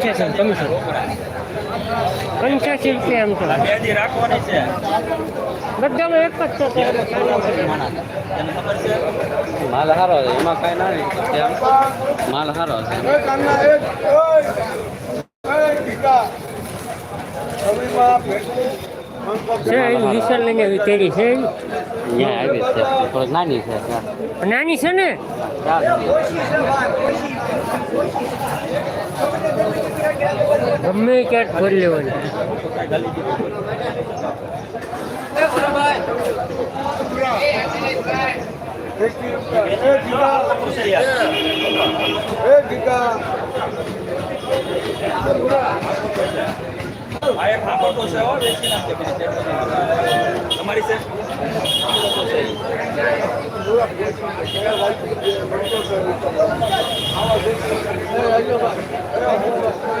પંચ્યાસી કમિશન પંચ્યાસી રૂપિયા એમ તો બેદી રાખવાની છે બધાનો એક જ છે તો માલ સારો છે એમાં કઈ ના નહીં માલ સારો છે નાની છે ને લઈને આવી તેરી છે એની. અહીંયા આવી છે થોડીક નાની છે નાની છે ને ગમે ક્યાંક ભરી લેવાની. તમારી તો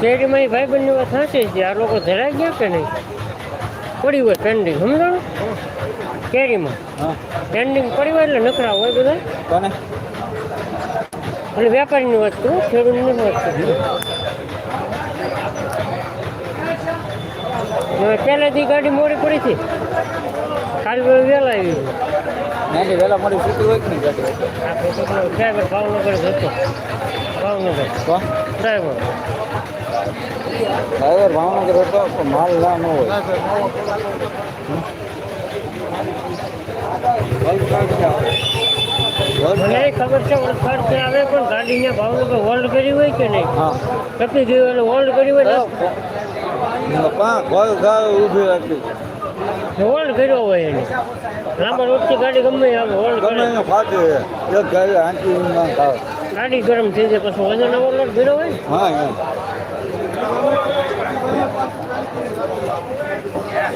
શેરીમાં ભાઈ બંને વાત સાચી છે? આ લોકો ધરાઈ ગયા કે નહીં? પડી હોય પેન્ડિંગ સમજાણું કેરીમાં. પેન્ડિંગ પડી હોય એટલે નખરા હોય બધા? એટલે વેપારીની વાત કરું ખેડૂતની વાત કરું. પહેલેથી ગાડી મોડી પડી હતી. કાલ વહેલા આવી નાની વેલા મોડી છૂટી હોય કે નહીં ગાડી? ડ્રાઈવર ભાવનગર જતો ભાવનગર. ડ્રાઈવર. ડ્રાઈવર ભાવનગર હતો માલ ના ન હોય. મને ખબર છે વલસાડથી આવે પણ ગાડી ને ભાવનગર હોલ્ડ કરી હોય કે નહીં? હા. કપી ગયું એટલે હોલ્ડ કરી હોય પા ગોલ ગાળ ઊભી રાખી. હોલ્ડ કર્યો હોય એને. લાંબા રોડથી ગાડી ગમે આવે હોલ્ડ ગમે ફાટે એક ગાડી આંટી ના ગાડી ગરમ થઈ જાય પછી વજન ઓવરલોડ કર્યો હોય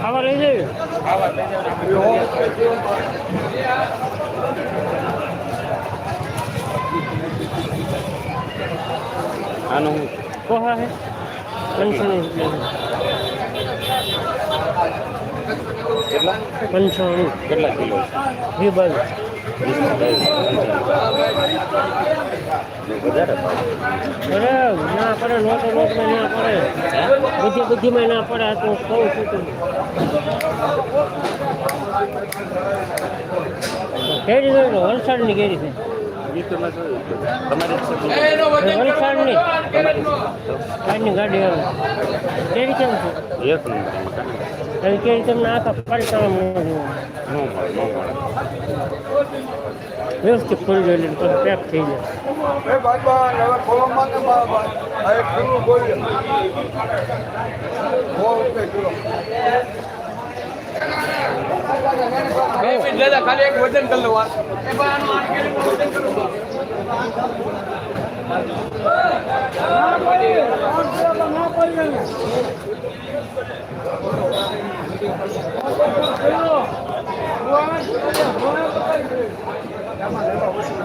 ખાવા લઈ જઈએ આનો હું કોહા હે. પંચાણું કેટલા? પંચાણું. કેટલા કિલો? વી બાજુ વધારે અરે ના પડે નોટો નોટમાં ના પડે. બધી બુદ્ધિમાં ના પડે આ તો કહું છું તું કેરી જોઈ લો વલસાડની કેરી છે. વલસાડની. કારની ગાડી આવે. કેરી કેમ છે? એક કેરી તમને આખા પલટામાં ન મળે નો મળે. વ્યવસ્થિત ખોલી જોઈ એટલે પછી પેક થઈ જાય ખાલી એક વજન કરી લો 两百零二五十五